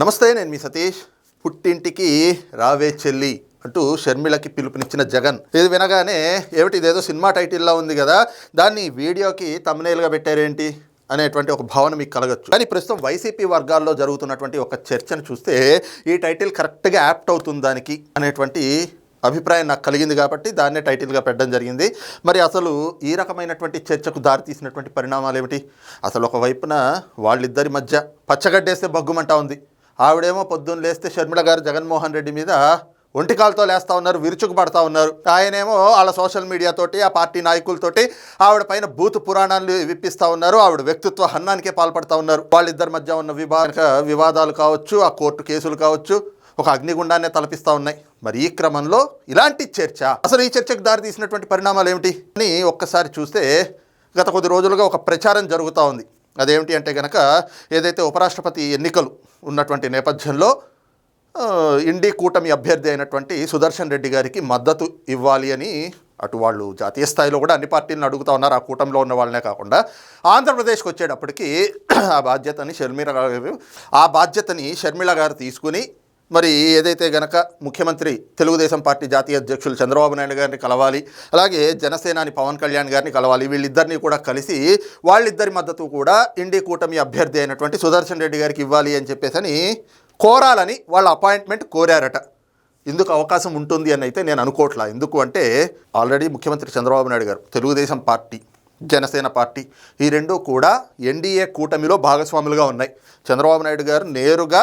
నమస్తే నేను మీ సతీష్. పుట్టింటికి రావే చెల్లి అంటూ షర్మిలకి పిలుపునిచ్చిన జగన్. ఇది వినగానే ఏమిటి ఇదేదో సినిమా టైటిల్లా ఉంది కదా దాన్ని వీడియోకి తమ్నేలుగా పెట్టారేంటి అనేటువంటి ఒక భావన మీకు కలగచ్చు. కానీ ప్రస్తుతం వైసీపీ వర్గాల్లో జరుగుతున్నటువంటి ఒక చర్చను చూస్తే ఈ టైటిల్ కరెక్ట్గా యాప్ట్ అవుతుంది దానికి అనేటువంటి అభిప్రాయం నాకు కలిగింది కాబట్టి దాన్నే టైటిల్గా పెట్టడం జరిగింది. మరి అసలు ఈ రకమైనటువంటి చర్చకు దారితీసినటువంటి పరిణామాలు ఏమిటి? అసలు ఒక వైపున వాళ్ళిద్దరి మధ్య పచ్చగడ్డేస్తే బగ్గుమంటా ఉంది. ఆవిడేమో పొద్దున్న లేస్తే షర్మిల గారు జగన్మోహన్ రెడ్డి మీద ఒంటికాలతో లేస్తా ఉన్నారు విరుచుకుపడతా ఉన్నారు. ఆయనేమో వాళ్ళ సోషల్ మీడియాతోటి ఆ పార్టీ నాయకులతోటి ఆవిడ పైన బూత్ పురాణాలు విప్పిస్తూ ఉన్నారు ఆవిడ వ్యక్తిత్వ హన్నానికే పాల్పడతా ఉన్నారు. వాళ్ళిద్దరి మధ్య ఉన్న విభా వివాదాలు కావచ్చు ఆ కోర్టు కేసులు కావచ్చు ఒక అగ్నిగుండాన్ని తలపిస్తూ ఉన్నాయి. మరి ఈ క్రమంలో ఇలాంటి చర్చ అసలు ఈ చర్చకు దారి తీసినటువంటి పరిణామాలు ఏమిటి అని ఒక్కసారి చూస్తే గత కొద్ది రోజులుగా ఒక ప్రచారం జరుగుతూ ఉంది. అదేమిటి అంటే కనుక ఏదైతే ఉపరాష్ట్రపతి ఎన్నికలు ఉన్నటువంటి నేపథ్యంలో ఇండి కూటమి అభ్యర్థి అయినటువంటి సుదర్శన్ రెడ్డి గారికి మద్దతు ఇవ్వాలి అని అటు వాళ్ళు జాతీయ స్థాయిలో కూడా అన్ని పార్టీలను అడుగుతా ఉన్నారు. ఆ కూటమిలో ఉన్న వాళ్ళనే కాకుండా ఆంధ్రప్రదేశ్కి వచ్చేటప్పటికి ఆ బాధ్యతని షర్మిల గారు ఆ బాధ్యతని షర్మిల గారు తీసుకుని మరి ఏదైతే గనక ముఖ్యమంత్రి తెలుగుదేశం పార్టీ జాతీయ అధ్యక్షులు చంద్రబాబు నాయుడు గారిని కలవాలి అలాగే జనసేనాని పవన్ కళ్యాణ్ గారిని కలవాలి వీళ్ళిద్దరినీ కూడా కలిసి వాళ్ళిద్దరి మద్దతు కూడా ఇండి కూటమి అభ్యర్థి అయినటువంటి సుదర్శన్ రెడ్డి గారికి ఇవ్వాలి అని చెప్పేసి కోరాలని వాళ్ళ అపాయింట్మెంట్ కోరారట. ఇందుకు అవకాశం ఉంటుంది అని అయితే నేను అనుకోవట్లా. ఎందుకు అంటే ఆల్రెడీ ముఖ్యమంత్రి చంద్రబాబు నాయుడు గారు తెలుగుదేశం పార్టీ జనసేన పార్టీ ఈ రెండు కూడా ఎన్డీఏ కూటమిలో భాగస్వాములుగా ఉన్నాయి. చంద్రబాబు నాయుడు గారు నేరుగా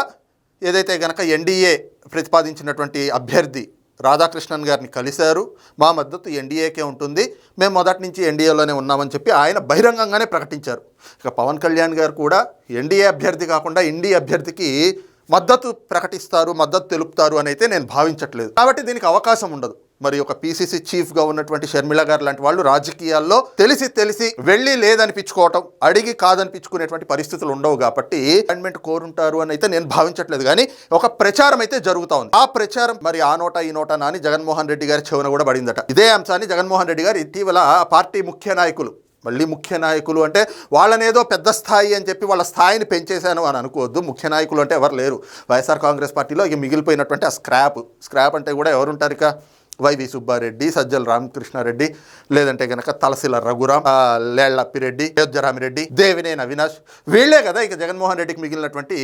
ఏదైతే గనక ఎన్డీఏ ప్రతిపాదించినటువంటి అభ్యర్థి రాధాకృష్ణన్ గారిని కలిశారు మా మద్దతు ఎన్డీఏకే ఉంటుంది. మేము మొదటి నుంచి ఎన్డీఏలోనే ఉన్నామని చెప్పి ఆయన బహిరంగంగానే ప్రకటించారు. ఇక పవన్ కళ్యాణ్ గారు కూడా ఎన్డీఏ అభ్యర్థి కాకుండా ఎన్డీ అభ్యర్థికి మద్దతు ప్రకటిస్తారు మద్దతు తెలుపుతారు అని అయితే నేను భావించట్లేదు. కాబట్టి దీనికి అవకాశం ఉండదు. మరి ఒక పీసీసీ చీఫ్గా ఉన్నటువంటి షర్మిల గారు లాంటి వాళ్ళు రాజకీయాల్లో తెలిసి తెలిసి వెళ్ళి లేదనిపించుకోవటం అడిగి కాదనిపించుకునేటువంటి పరిస్థితులు ఉండవు కాబట్టి గవర్నమెంట్ కోరుంటారు అని అయితే నేను భావించట్లేదు. కానీ ఒక ప్రచారం అయితే జరుగుతూ ఉంది. ఆ ప్రచారం మరి ఆ నోట ఈ నోట నాని జగన్మోహన్ రెడ్డి గారి చెవున కూడా పడిందట. ఇదే అంశాన్ని జగన్మోహన్ రెడ్డి గారు ఇటీవల పార్టీ ముఖ్య నాయకులు మళ్ళీ ముఖ్య నాయకులు అంటే వాళ్ళనేదో పెద్ద స్థాయి అని చెప్పి వాళ్ళ స్థాయిని పెంచేశాను అని అనుకోవద్దు. ముఖ్య నాయకులు అంటే ఎవరు లేరు. వైఎస్ఆర్ కాంగ్రెస్ పార్టీలో ఇక మిగిలిపోయినటువంటి ఆ స్క్రాప్. స్క్రాప్ అంటే కూడా ఎవరుంటారు ఇక? వైవి సుబ్బారెడ్డి సజ్జల రామకృష్ణారెడ్డి లేదంటే గనక తలసిల రఘురాం లేళ్ళప్పిరెడ్డి అయోధ్యరామిరెడ్డి దేవినేని అవినాష్. వీళ్ళే కదా ఇక జగన్మోహన్ రెడ్డికి మిగిలినటువంటి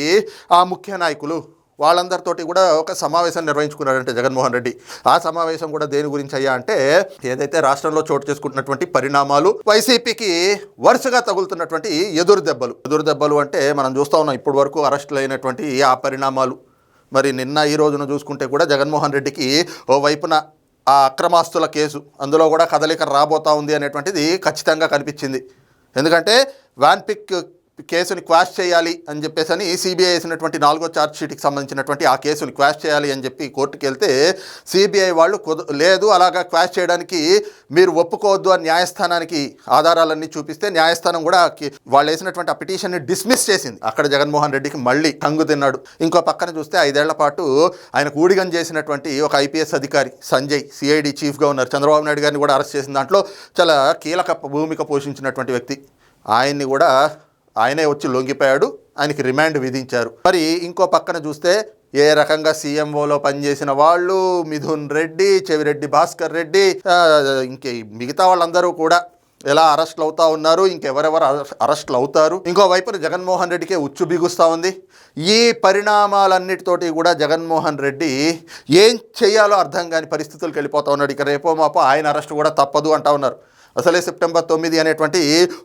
ఆ ముఖ్య నాయకులు. వాళ్ళందరితోటి కూడా ఒక సమావేశం నిర్వహించుకున్నారంటే జగన్మోహన్ రెడ్డి. ఆ సమావేశం కూడా దేని గురించి అయ్యా అంటే ఏదైతే రాష్ట్రంలో చోటు చేసుకుంటున్నటువంటి పరిణామాలు వైసీపీకి వరుసగా తగులుతున్నటువంటి ఎదురు దెబ్బలు. ఎదురు దెబ్బలు అంటే మనం చూస్తా ఉన్నాం ఇప్పటి వరకు అరెస్టులు అయినటువంటి ఆ పరిణామాలు. మరి నిన్న ఈ రోజున చూసుకుంటే కూడా జగన్మోహన్ రెడ్డికి ఓ వైపున ఆ అక్రమాస్తుల కేసు. అందులో కూడా కదలిక రాబోతా ఉంది అనేటువంటిది ఖచ్చితంగా కనిపించింది. ఎందుకంటే వ్యాన్ పిక్ కేసుని క్వాష్ చేయాలి అని చెప్పేసి అని సిబిఐ వేసినటువంటి నాలుగో ఛార్జ్షీట్కి సంబంధించినటువంటి ఆ కేసుని క్వాష్ చేయాలి అని చెప్పి కోర్టుకి వెళ్తే సిబిఐ వాళ్ళు కుద లేదు అలాగా క్వాష్ చేయడానికి మీరు ఒప్పుకోవద్దు అని న్యాయస్థానానికి ఆధారాలన్నీ చూపిస్తే న్యాయస్థానం కూడా వాళ్ళు వేసినటువంటి ఆ పిటిషన్ని డిస్మిస్ చేసింది. అక్కడ జగన్మోహన్ రెడ్డికి మళ్ళీ కంగు తిన్నాడు. ఇంకో పక్కన చూస్తే ఐదేళ్ళ పాటు ఆయన కూడిగం చేసినటువంటి ఒక ఐపీఎస్ అధికారి సంజయ్ సిఐడి చీఫ్గా ఉన్నారు. చంద్రబాబు నాయుడు గారిని కూడా అరెస్ట్ చేసిన దాంట్లో చాలా కీలక భూమిక పోషించినటువంటి వ్యక్తి. ఆయన్ని కూడా ఆయనే వచ్చి లొంగిపోయాడు ఆయనకి రిమాండ్ విధించారు. మరి ఇంకో పక్కన చూస్తే ఏ రకంగా సీఎంఓలో పనిచేసిన వాళ్ళు? మిథున్ రెడ్డి చెవిరెడ్డి భాస్కర్ రెడ్డి ఇంకే మిగతా వాళ్ళందరూ కూడా ఎలా అరెస్ట్లు అవుతా ఉన్నారు? ఇంకెవరెవరు అరెస్ట్లు అవుతారు? ఇంకో వైపున జగన్మోహన్ రెడ్డికే ఉచ్చు బిగుస్తూ ఉంది. ఈ పరిణామాలన్నిటితోటి కూడా జగన్మోహన్ రెడ్డి ఏం చేయాలో అర్థం కాని పరిస్థితులకు వెళ్ళిపోతా ఉన్నాడు. ఇక రేపో మాపో ఆయన అరెస్ట్ కూడా తప్పదు అంటా ఉన్నారు. అసలే సెప్టెంబర్ తొమ్మిది అనేటువంటి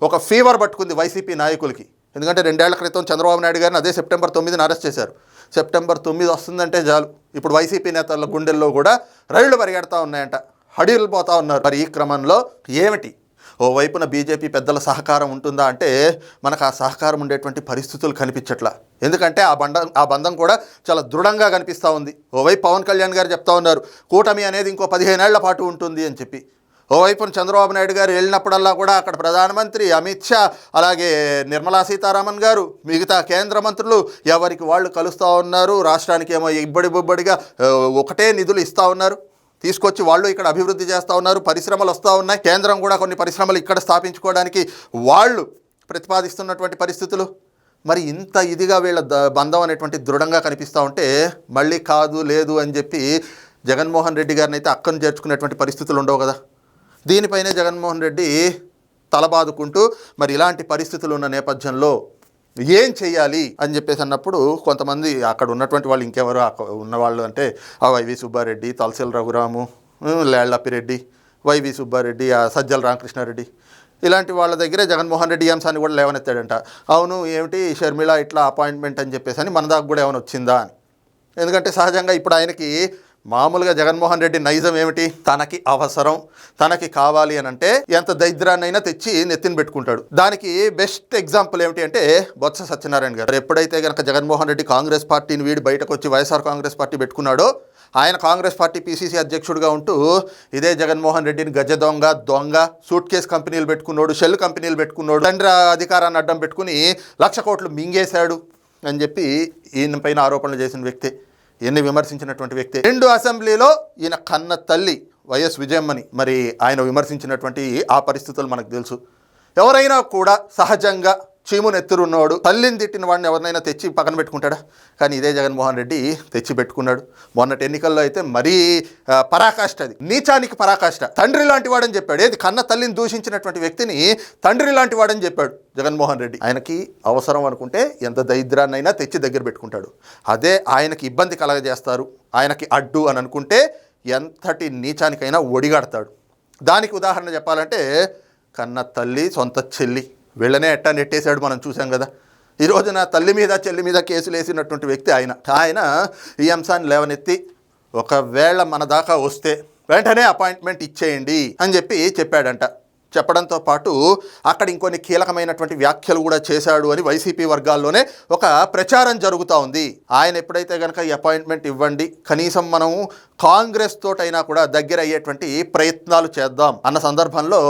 ఒక ఫీవర్ పట్టుకుంది వైసీపీ నాయకులకి. ఎందుకంటే రెండేళ్ళ క్రితం చంద్రబాబు నాయుడు గారిని అదే సెప్టెంబర్ తొమ్మిదిని అరెస్ట్ చేశారు. సెప్టెంబర్ తొమ్మిది వస్తుందంటే చాలు. ఇప్పుడు వైసీపీ నేతల గుండెల్లో కూడా రైళ్ళు పరిగెడతా ఉన్నాయంట. హడీలు పోతా ఉన్నారు. మరి ఈ క్రమంలో ఏమిటి? ఓ వైపున బీజేపీ పెద్దల సహకారం ఉంటుందా అంటే మనకు ఆ సహకారం ఉండేటువంటి పరిస్థితులు కనిపించట్లా. ఎందుకంటే ఆ బంధం ఆ బంధం కూడా చాలా దృఢంగా కనిపిస్తూ ఉంది. ఓవైపు పవన్ కళ్యాణ్ గారు చెప్తా ఉన్నారు కూటమి అనేది ఇంకో పదిహేనేళ్ళ పాటు ఉంటుంది అని చెప్పి. ఓవైపున చంద్రబాబు నాయుడు గారు వెళ్ళినప్పుడల్లా కూడా అక్కడ ప్రధానమంత్రి అమిత్ షా అలాగే నిర్మలా సీతారామన్ గారు మిగతా కేంద్ర మంత్రులు ఎవరికి వాళ్ళు కలుస్తూ ఉన్నారు రాష్ట్రానికి ఏమో ఇబ్బడి బొబ్బడిగా ఒకటే నిధులు ఇస్తూ ఉన్నారు. తీసుకొచ్చి వాళ్ళు ఇక్కడ అభివృద్ధి చేస్తూ ఉన్నారు పరిశ్రమలు వస్తూ ఉన్నాయి. కేంద్రం కూడా కొన్ని పరిశ్రమలు ఇక్కడ స్థాపించుకోవడానికి వాళ్ళు ప్రతిపాదిస్తున్నటువంటి పరిస్థితులు. మరి ఇంత ఇదిగా వీళ్ళ ద- బంధం అనేటువంటి దృఢంగా కనిపిస్తూ ఉంటే మళ్ళీ కాదు లేదు అని చెప్పి జగన్మోహన్ రెడ్డి గారిని అయితే అక్కను చేర్చుకునేటువంటి పరిస్థితులు ఉండవు కదా. దీనిపైనే జగన్మోహన్ రెడ్డి తలబాదుకుంటూ మరి ఇలాంటి పరిస్థితులు ఉన్న నేపథ్యంలో ఏం చేయాలి అని చెప్పేసి అన్నప్పుడు కొంతమంది అక్కడ ఉన్నటువంటి వాళ్ళు ఇంకెవరు ఉన్నవాళ్ళు అంటే ఆ Y V Subba Reddy Talasila Raghuramu um, Lella Appireddy Y V Subba Reddy Sajjala Ramakrishna Reddy. ఇలాంటి వాళ్ళ దగ్గరే జగన్మోహన్ రెడ్డి ఈ అంశాన్ని కూడా లేవనెత్తాడంట. అవును ఏమిటి షర్మిల ఇట్లా అపాయింట్మెంట్ అని చెప్పేసి అని మన దాకా కూడా ఏమైనా వచ్చిందా అని. ఎందుకంటే సహజంగా ఇప్పుడు ఆయనకి మామూలుగా జగన్మోహన్ రెడ్డి నైజం ఏమిటి? తనకి అవసరం తనకి కావాలి అని అంటే ఎంత దరిద్రాన్నైనా తెచ్చి నెత్తిన పెట్టుకుంటాడు. దానికి బెస్ట్ ఎగ్జాంపుల్ ఏమిటి అంటే బొత్స సత్యనారాయణ గారు. ఎప్పుడైతే కనుక జగన్మోహన్ రెడ్డి కాంగ్రెస్ పార్టీని వీడి బయటకు వచ్చి వైఎస్ఆర్ కాంగ్రెస్ పార్టీ పెట్టుకున్నాడో ఆయన కాంగ్రెస్ పార్టీ పీసీసీ అధ్యక్షుడిగా ఉంటూ ఇదే జగన్మోహన్ రెడ్డిని గజ దొంగ దొంగ సూట్ కేస్ కంపెనీలు పెట్టుకున్నాడు షెల్ కంపెనీలు పెట్టుకున్నాడు తండ్రి అధికారాన్ని అడ్డం పెట్టుకుని లక్ష కోట్లు మింగేశాడు అని చెప్పి ఈయన పైన ఆరోపణలు చేసిన వ్యక్తి. ఎన్ని విమర్శించినటువంటి వ్యక్తి? రెండు అసెంబ్లీలో ఈయన కన్న తల్లి వైఎస్ విజయమ్మని. మరి ఆయన విమర్శించినటువంటి ఆ పరిస్థితులు మనకు తెలుసు. ఎవరైనా కూడా సహజంగా చీమునెత్తురున్నవాడు తల్లిని తిట్టిన వాడిని ఎవరినైనా తెచ్చి పక్కన పెట్టుకుంటాడా? కానీ ఇదే జగన్మోహన్ రెడ్డి తెచ్చి పెట్టుకున్నాడు. మొన్నటి ఎన్నికల్లో అయితే మరీ పరాకాష్ఠ పరాకాష్ట అది. నీచానికి పరాకాష్ట. తండ్రి లాంటి వాడని చెప్పాడు. ఏది? కన్న తల్లిని దూషించినటువంటి వ్యక్తిని తండ్రి లాంటి వాడని చెప్పాడు జగన్మోహన్ రెడ్డి. ఆయనకి అవసరం అనుకుంటే ఎంత దరిద్రాన్నైనా తెచ్చి దగ్గర పెట్టుకుంటాడు. అదే ఆయనకి ఇబ్బంది కలగజేస్తారు. ఆయనకి అడ్డు అని అనుకుంటే ఎంతటి నీచానికైనా ఒడిగాడతాడు. దానికి ఉదాహరణ చెప్పాలంటే కన్న తల్లి సొంత చెల్లి. వీళ్ళనే ఎట్టా నెట్టేశాడు మనం చూసాం కదా. ఈ రోజున తల్లి మీద చెల్లి మీద కేసులు వేసినటువంటి వ్యక్తి ఆయన. ఆయన ఈ అంశాన్ని లేవనెత్తి ఒకవేళ మన దాకా వస్తే వెంటనే అపాయింట్మెంట్ ఇచ్చేయండి అని చెప్పి చెప్పాడంట. చెప్పడంతో పాటు అక్కడ ఇంకొన్ని కీలకమైనటువంటి వ్యాఖ్యలు కూడా చేశాడు అని వైసీపీ వర్గాల్లోనే ఒక ప్రచారం జరుగుతూ ఉంది. ఆయన ఎప్పుడైతే కనుక ఈ అపాయింట్మెంట్ ఇవ్వండి కనీసం మనం కాంగ్రెస్ తోటైనా కూడా దగ్గర అయ్యేటువంటి ప్రయత్నాలు చేద్దాం అన్న సందర్భంలో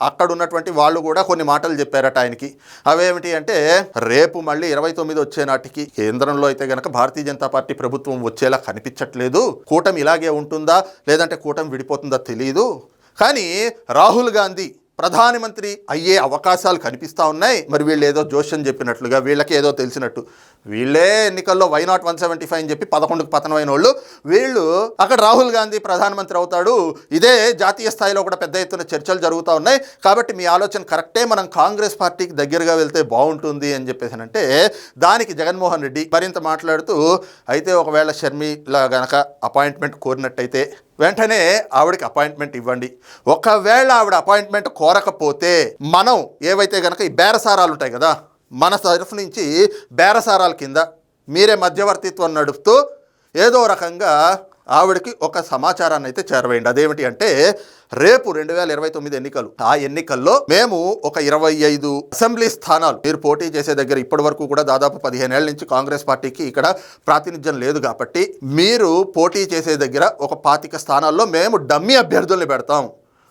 అక్కడ ఉన్నటువంటి వాళ్ళు కూడా కొన్ని మాటలు చెప్పారట ఆయనకి. అవేమిటి అంటే రేపు మళ్ళీ ఇరవై తొమ్మిది వచ్చే నాటికి కేంద్రంలో అయితే గనక భారతీయ జనతా పార్టీ ప్రభుత్వం వచ్చేలా కనిపించట్లేదు. కూటమి ఇలాగే ఉంటుందా? లేదంటే కూటమి విడిపోతుందా తెలియదు కానీ రాహుల్ గాంధీ ప్రధానమంత్రి అయ్యే అవకాశాలు కనిపిస్తూ ఉన్నాయి. మరి వీళ్ళు ఏదో జోష్యం చెప్పినట్లుగా వీళ్ళకి ఏదో తెలిసినట్టు. వీళ్ళే ఎన్నికల్లో why not one seventy five అని చెప్పి పదకొండుకు పతనమైన వాళ్ళు వీళ్ళు అక్కడ రాహుల్ గాంధీ ప్రధానమంత్రి అవుతాడు. ఇదే జాతీయ స్థాయిలో కూడా పెద్ద ఎత్తున చర్చలు జరుగుతూ ఉన్నాయి. కాబట్టి మీ ఆలోచన కరెక్టే. మనం కాంగ్రెస్ పార్టీకి దగ్గరగా వెళ్తే బాగుంటుంది అని చెప్పేసి అంటే దానికి జగన్మోహన్ రెడ్డి మరింత మాట్లాడుతూ అయితే ఒకవేళ షర్మిలా గనక అపాయింట్మెంట్ కోరినట్టయితే వెంటనే ఆవిడకి అపాయింట్మెంట్ ఇవ్వండి. ఒకవేళ ఆవిడ అపాయింట్మెంట్ కోరకపోతే మనం ఏవైతే గనక ఈ బేరసారాలు ఉంటాయి కదా మన తరఫు నుంచి బేరసారాల కింద మీరే మధ్యవర్తిత్వం నడుపుతూ ఏదో రకంగా ఆవిడకి ఒక సమాచారాన్ని అయితే చేరవేయండి. అదేమిటి అంటే రేపు రెండు వేల ఇరవై తొమ్మిది ఎన్నికలు. ఆ ఎన్నికల్లో మేము ఒక ఇరవై ఐదు అసెంబ్లీ స్థానాలు. మీరు పోటీ చేసే దగ్గర ఇప్పటి వరకు కూడా దాదాపు పదిహేను ఏళ్ళ నుంచి కాంగ్రెస్ పార్టీకి ఇక్కడ ప్రాతినిధ్యం లేదు కాబట్టి మీరు పోటీ చేసే దగ్గర ఒక పాతిక స్థానాల్లో మేము డమ్మీ అభ్యర్థుల్ని పెడతాం.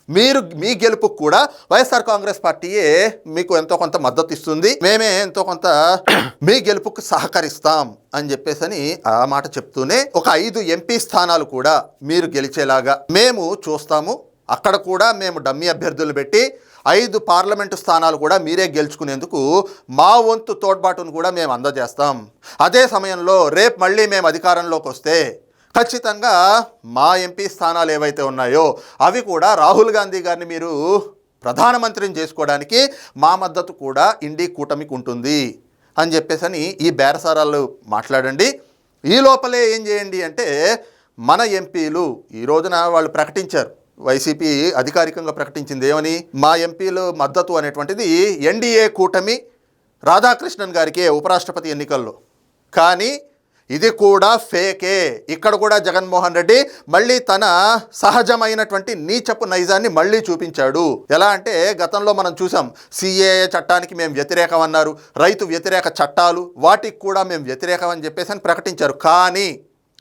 మీరు మీ గెలుపుకు కూడా వైఎస్ఆర్ కాంగ్రెస్ పార్టీయే మీకు ఎంతో కొంత మద్దతు ఇస్తుంది మేమే ఎంతో కొంత మీ గెలుపుకు సహకరిస్తాం అని చెప్పేసని ఆ మాట చెప్తూనే ఒక ఐదు ఎంపీ స్థానాలు కూడా మీరు గెలిచేలాగా మేము చూస్తాము. అక్కడ కూడా మేము డమ్మీ అభ్యర్థులు పెట్టి ఐదు పార్లమెంటు స్థానాలు కూడా మీరే గెలుచుకునేందుకు మా వంతు తోడ్పాటును కూడా మేము అందజేస్తాం. అదే సమయంలో రేపు మళ్ళీ మేము అధికారంలోకి వస్తే ఖచ్చితంగా మా ఎంపీ స్థానాలు ఏవైతే ఉన్నాయో అవి కూడా రాహుల్ గాంధీ గారిని మీరు ప్రధానమంత్రిని చేసుకోవడానికి మా మద్దతు కూడా ఇండి కూటమికి ఉంటుంది అని చెప్పేసని ఈ బేరసారాలు మాట్లాడండి. ఈ లోపలే ఏం చేయండి అంటే మన ఎంపీలు ఈ రోజున వాళ్ళు ప్రకటించారు. వైసీపీ అధికారికంగా ప్రకటించింది ఏమని? మా ఎంపీలు మద్దతు అనేటువంటిది ఎన్డీఏ కూటమి రాధాకృష్ణన్ గారికి ఉపరాష్ట్రపతి ఎన్నికల్లో. కానీ ఇది కూడా ఫేకే. ఇక్కడ కూడా జగన్మోహన్ రెడ్డి మళ్ళీ తన సహజమైనటువంటి నీచపు నైజాన్ని మళ్ళీ చూపించాడు. ఎలా అంటే గతంలో మనం చూసాం సిఏఏ చట్టానికి మేము వ్యతిరేకం అన్నారు రైతు వ్యతిరేక చట్టాలు వాటికి కూడా మేము వ్యతిరేకం అని చెప్పేసి అని ప్రకటించారు. కానీ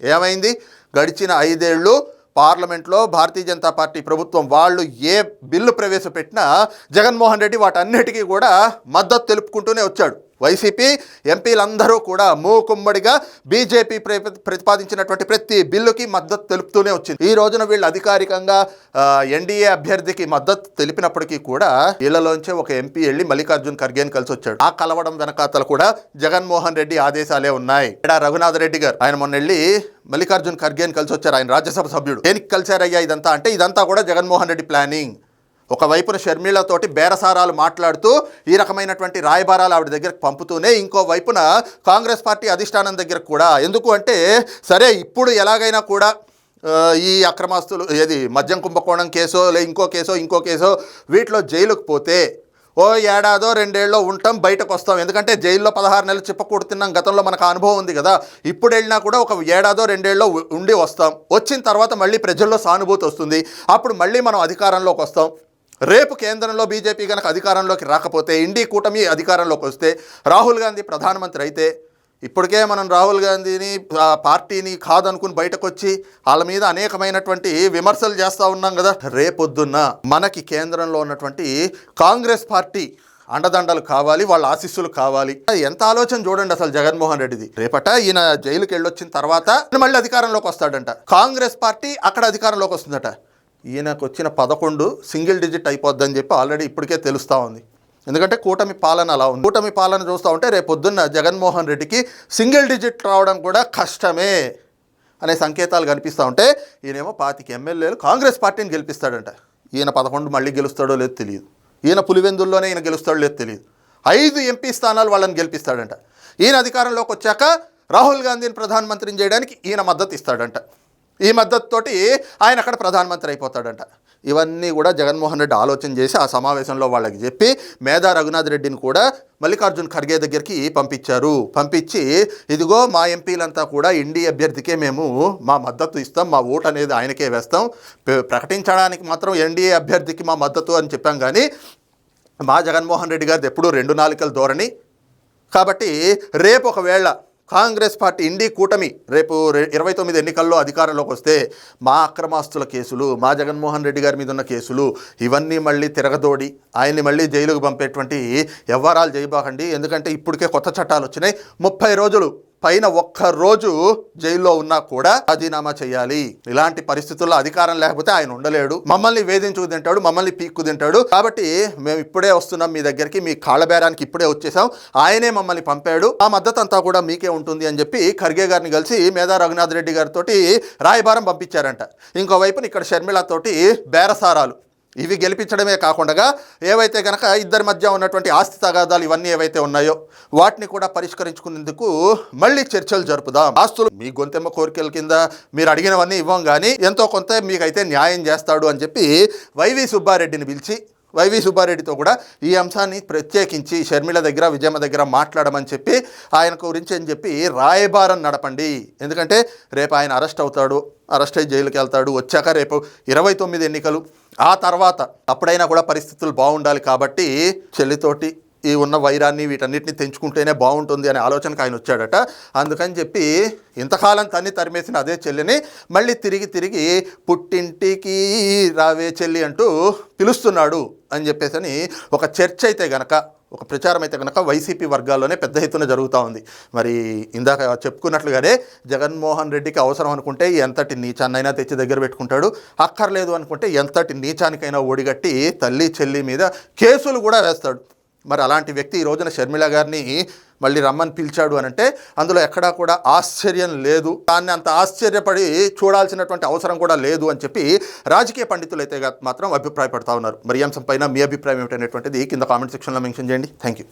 ఏమైంది? గడిచిన ఐదేళ్ళు పార్లమెంట్లో భారతీయ జనతా పార్టీ ప్రభుత్వం వాళ్ళు ఏ బిల్లు ప్రవేశపెట్టినా జగన్మోహన్ రెడ్డి వాటన్నిటికీ కూడా మద్దతు తెలుపుకుంటూనే వచ్చాడు. వైసీపీ ఎంపీలందరూ కూడా మూకుమ్మడిగా బీజేపీ ప్రతిపాదించినటువంటి ప్రతి బిల్లుకి మద్దతు తెలుపుతూనే వచ్చింది. ఈ రోజున వీళ్ళు అధికారికంగా ఎన్డీఏ అభ్యర్థికి మద్దతు తెలిపినప్పటికీ కూడా వీళ్ళలోంచే ఒక ఎంపీ వెళ్ళి మల్లికార్జున్ ఖర్గేని కలిసి వచ్చాడు. ఆ కలవడం వెనకాతలు కూడా జగన్మోహన్ రెడ్డి ఆదేశాలే ఉన్నాయి. ఇక్కడ రఘునాథ్ రెడ్డి గారు ఆయన మొన్న వెళ్ళి మల్లికార్జున్ ఖర్గేని కలిసి వచ్చారు ఆయన రాజ్యసభ సభ్యుడు. దేనికి కలిశారయ్యా ఇదంతా? అంటే ఇదంతా కూడా జగన్మోహన్ రెడ్డి ప్లానింగ్. ఒకవైపున షర్మిలతోటి బేరసారాలు మాట్లాడుతూ ఈ రకమైనటువంటి రాయబారాలు ఆవిడ దగ్గరకు పంపుతూనే ఇంకో వైపున కాంగ్రెస్ పార్టీ అధిష్టానం దగ్గర కూడా. ఎందుకు అంటే సరే ఇప్పుడు ఎలాగైనా కూడా ఈ అక్రమాస్తులు ఏది మద్యం కుంభకోణం కేసో లే ఇంకో కేసో ఇంకో కేసో వీటిలో జైలుకు పోతే ఓ ఏడాదో రెండేళ్ళలో ఉంటాం బయటకు వస్తాం. ఎందుకంటే జైల్లో పదహారు నెలలు చిప్పకూడుతున్నాం గతంలో మనకు అనుభవం ఉంది కదా. ఇప్పుడు వెళ్ళినా కూడా ఒక ఏడాదో రెండేళ్ళలో ఉండి వస్తాం. వచ్చిన తర్వాత మళ్ళీ ప్రజల్లో సానుభూతి వస్తుంది. అప్పుడు మళ్ళీ మనం అధికారంలోకి వస్తాం. రేపు కేంద్రంలో బీజేపీ కనుక అధికారంలోకి రాకపోతే ఇండి కూటమి అధికారంలోకి వస్తే రాహుల్ గాంధీ ప్రధానమంత్రి అయితే ఇప్పటికే మనం రాహుల్ గాంధీని పార్టీని కాదనుకుని బయటకు వచ్చి వాళ్ళ మీద అనేకమైనటువంటి విమర్శలు చేస్తూ ఉన్నాం కదా. రేపొద్దున్న మనకి కేంద్రంలో ఉన్నటువంటి కాంగ్రెస్ పార్టీ అండదండలు కావాలి వాళ్ళ ఆశీస్సులు కావాలి. ఎంత ఆలోచన చూడండి అసలు జగన్మోహన్ రెడ్డిది. రేపట ఈయన జైలుకి వెళ్ళొచ్చిన తర్వాత మళ్ళీ అధికారంలోకి వస్తాడంట. కాంగ్రెస్ పార్టీ అక్కడ అధికారంలోకి వస్తుందట. ఈయనకు వచ్చిన పదకొండు సింగిల్ డిజిట్ అయిపోద్దని చెప్పి ఆల్రెడీ ఇప్పటికే తెలుస్తూ ఉంది. ఎందుకంటే కూటమి పాలన అలా ఉంది. కూటమి పాలన చూస్తూ ఉంటే రేపు పొద్దున్న జగన్మోహన్ రెడ్డికి సింగిల్ డిజిట్ రావడం కూడా కష్టమే అనే సంకేతాలు కనిపిస్తూ ఉంటే ఈయనేమో పాతిక ఎమ్మెల్యేలు కాంగ్రెస్ పార్టీని గెలిపిస్తాడంట. ఈయన పదకొండు మళ్ళీ గెలుస్తాడో లేదో తెలియదు. ఈయన పులివెందుల్లోనే ఈయన గెలుస్తాడో లేదో తెలియదు. ఐదు ఎంపీ స్థానాలు వాళ్ళని గెలిపిస్తాడంట. ఈయన అధికారంలోకి వచ్చాక రాహుల్ గాంధీని ప్రధానమంత్రిని చేయడానికి ఈయన మద్దతు ఇస్తాడంట. ఈ మద్దతుతోటి ఆయన అక్కడ ప్రధానమంత్రి అయిపోతాడంట. ఇవన్నీ కూడా జగన్మోహన్ రెడ్డి ఆలోచన చేసి ఆ సమావేశంలో వాళ్ళకి చెప్పి మేధా రఘునాథ్ రెడ్డిని కూడా మల్లికార్జున్ ఖర్గే దగ్గరికి పంపించారు. పంపించి ఇదిగో మా ఎంపీలంతా కూడా ఇండి అభ్యర్థికే మేము మా మద్దతు ఇస్తాం మా ఓటు అనేది ఆయనకే వేస్తాం. ప్రకటించడానికి మాత్రం ఎన్డీఏ అభ్యర్థికి మా మద్దతు అని చెప్పాం కానీ మా జగన్మోహన్ రెడ్డి గారిది ఎప్పుడూ రెండు నాలుకల ధోరణి. కాబట్టి రేపు ఒకవేళ కాంగ్రెస్ పార్టీ ఇండి కూటమి రేపు ఇరవై తొమ్మిది ఎన్నికల్లో అధికారంలోకి వస్తే మా అక్రమాస్తుల కేసులు మా జగన్మోహన్ రెడ్డి గారి మీద ఉన్న కేసులు ఇవన్నీ మళ్ళీ తిరగదోడి ఆయన్ని మళ్ళీ జైలుకు పంపేటువంటి వ్యవహారాలు చేయబాకండి. ఎందుకంటే ఇప్పటికే కొత్త చట్టాలు వచ్చినాయి. ముప్పై రోజులు పైన ఒక్క రోజు జైల్లో ఉన్నా కూడా రాజీనామా చేయాలి. ఇలాంటి పరిస్థితుల్లో అధికారం లేకపోతే ఆయన ఉండలేడు. మమ్మల్ని వేధించుకు తింటాడు మమ్మల్ని పీక్కు తింటాడు. కాబట్టి మేము ఇప్పుడే వస్తున్నాం మీ దగ్గరికి మీ కాళ్ళబేరానికి ఇప్పుడే వచ్చేసాం. ఆయనే మమ్మల్ని పంపాడు. ఆ మద్దతు అంతా కూడా మీకే ఉంటుంది అని చెప్పి ఖర్గే గారిని కలిసి మేధా రఘునాథ్ రెడ్డి గారితో రాయబారం పంపించారంట. ఇంకోవైపున ఇక్కడ షర్మిలతోటి బేరసారాలు. ఇవి గెలిపించడమే కాకుండా ఏవైతే కనుక ఇద్దరి మధ్య ఉన్నటువంటి ఆస్తి తగాదాలు ఇవన్నీ ఏవైతే ఉన్నాయో వాటిని కూడా పరిష్కరించుకునేందుకు మళ్ళీ చర్చలు జరుపుదాం. ఆస్తులు మీ గొంతెమ్మ కోరికల కింద మీరు అడిగినవన్నీ ఇవ్వం కానీ ఎంతో కొంత మీకైతే న్యాయం చేస్తాడు అని చెప్పి వైవి సుబ్బారెడ్డిని పిలిచి వైవి సుబ్బారెడ్డితో కూడా ఈ అంశాన్ని ప్రత్యేకించి షర్మిల దగ్గర విజయమ్మ దగ్గర మాట్లాడమని చెప్పి ఆయన గురించి అని చెప్పి రాయబారం నడపండి. ఎందుకంటే రేపు ఆయన అరెస్ట్ అవుతాడు అరెస్ట్ అయ్యి జైలుకి వెళ్తాడు వచ్చాక రేపు ఇరవై తొమ్మిది ఎన్నికలు. ఆ తర్వాత అప్పుడైనా కూడా పరిస్థితులు బాగుండాలి కాబట్టి చెల్లితోటి ఈ ఉన్న వైరాన్ని వీటన్నిటిని తెంచుకుంటేనే బాగుంటుంది అనే ఆలోచనకు ఆయన వచ్చాడట. అందుకని చెప్పి ఇంతకాలం తన్ని తరిమేసిన అదే చెల్లిని మళ్ళీ తిరిగి తిరిగి పుట్టింటికి రావే చెల్లి అంటూ పిలుస్తున్నాడు అని చెప్పేసి అని ఒక చర్చ అయితే గనక ఒక ప్రచారం అయితే కనుక వైసీపీ వర్గాల్లోనే పెద్ద ఎత్తున జరుగుతూ ఉంది. మరి ఇందాక చెప్పుకున్నట్లుగానే జగన్మోహన్ రెడ్డికి అవసరం అనుకుంటే ఎంతటి నీచాన్నైనా తెచ్చి దగ్గర పెట్టుకుంటాడు. అక్కర్లేదు అనుకుంటే ఎంతటి నీచానికైనా ఓడిగట్టి తల్లి చెల్లి మీద కేసులు కూడా వేస్తాడు. మరి అలాంటి వ్యక్తి ఈ రోజున షర్మిల గారిని మళ్ళీ రమ్మని పిలిచాడు అని అంటే అందులో ఎక్కడా కూడా ఆశ్చర్యం లేదు. దాన్ని అంత ఆశ్చర్యపడి చూడాల్సినటువంటి అవసరం కూడా లేదు అని చెప్పి రాజకీయ పండితులు అయితే మాత్రం అభిప్రాయపడతా ఉన్నారు. మరి ఈ అంశం పైన మీ అభిప్రాయం ఏమిటనేటువంటిది కింద కామెంట్ సెక్షన్లో మెన్షన్ చేయండి. Thank you